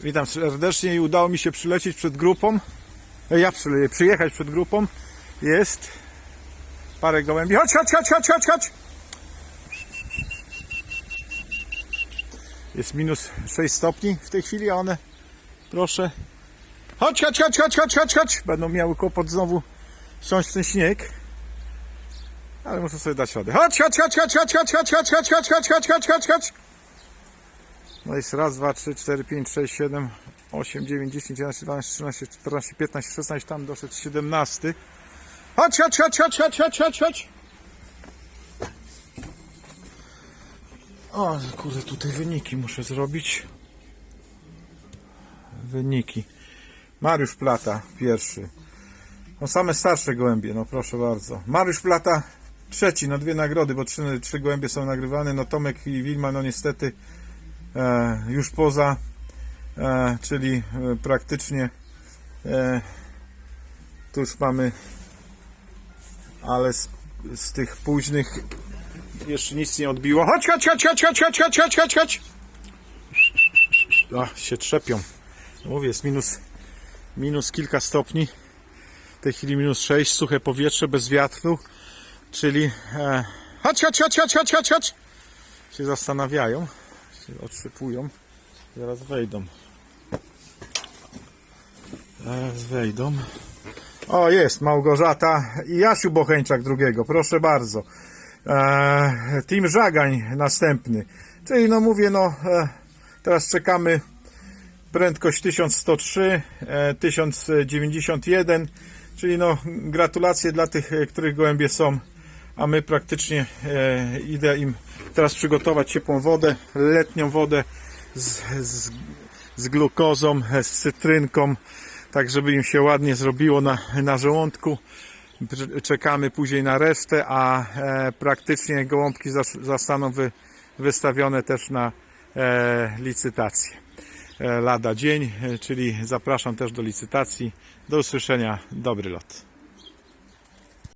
Witam serdecznie i udało mi się przylecieć przed grupą. E, Ja przyle- przyjechać przed grupą. Jest parę gołębi. Chodź, chodź, chodź, chodź, chodź, chodź. Jest minus 6 stopni w tej chwili, a one, proszę. Chodź, chodź, chodź, chodź, chodź, chodź, chodź. Będą miały kłopot znowu w ten śnieg. Ale muszę sobie dać radę. Chodź, chodź, chodź, chodź, chodź, chodź, chodź, chodź, chodź, chodź, chodź, chodź, chodź, chodź. No jest raz, dwa, trzy, cztery, pięć, sześć, siedem, osiem, dziewięć, dziesięć, jedenaście, dwanaście, trzynaście, czternaście, piętnaście, szesnaście, tam doszedł siedemnasty. Chodź, chodź, chodź, chodź, chodź, chodź, chodź, chodź. O, kurde, tutaj wyniki muszę zrobić. Wyniki. Mariusz Plata, pierwszy. No same starsze gołębie, no proszę bardzo. Mariusz Plata, trzeci, no dwie nagrody, bo trzy, trzy gołębie są nagrywane. No Tomek i Wilma, no niestety już poza, e, czyli e, praktycznie e, tu już mamy, ale z, z tych późnych jeszcze nic nie odbiło. Chodź, chodź, chodź, chodź, chodź, chodź, chodź, chodź, chodź, chodź. Się trzepią. Mówię, jest minus, minus kilka stopni. W tej chwili minus 6, suche powietrze bez wiatru, czyli e, chodź, chodź, chodź, chodź, chodź, chodź, chodź. Się zastanawiają, się otrzypują. Zaraz wejdą. Zaraz wejdą. O, jest Małgorzata i Jasiu Bocheńczak drugiego, proszę bardzo. E, Team Żagań następny. Czyli no mówię, no e, teraz czekamy prędkość 1103, e, 1091, czyli no gratulacje dla tych, e, których gołębie są, a my praktycznie e, idę im teraz przygotować ciepłą wodę, letnią wodę z, z, z glukozą, z cytrynką, tak żeby im się ładnie zrobiło na, na żołądku. Czekamy później na resztę, a e, praktycznie gołąbki zostaną wy, wystawione też na e, licytację e, lada dzień, e, czyli zapraszam też do licytacji. Do usłyszenia, dobry lot.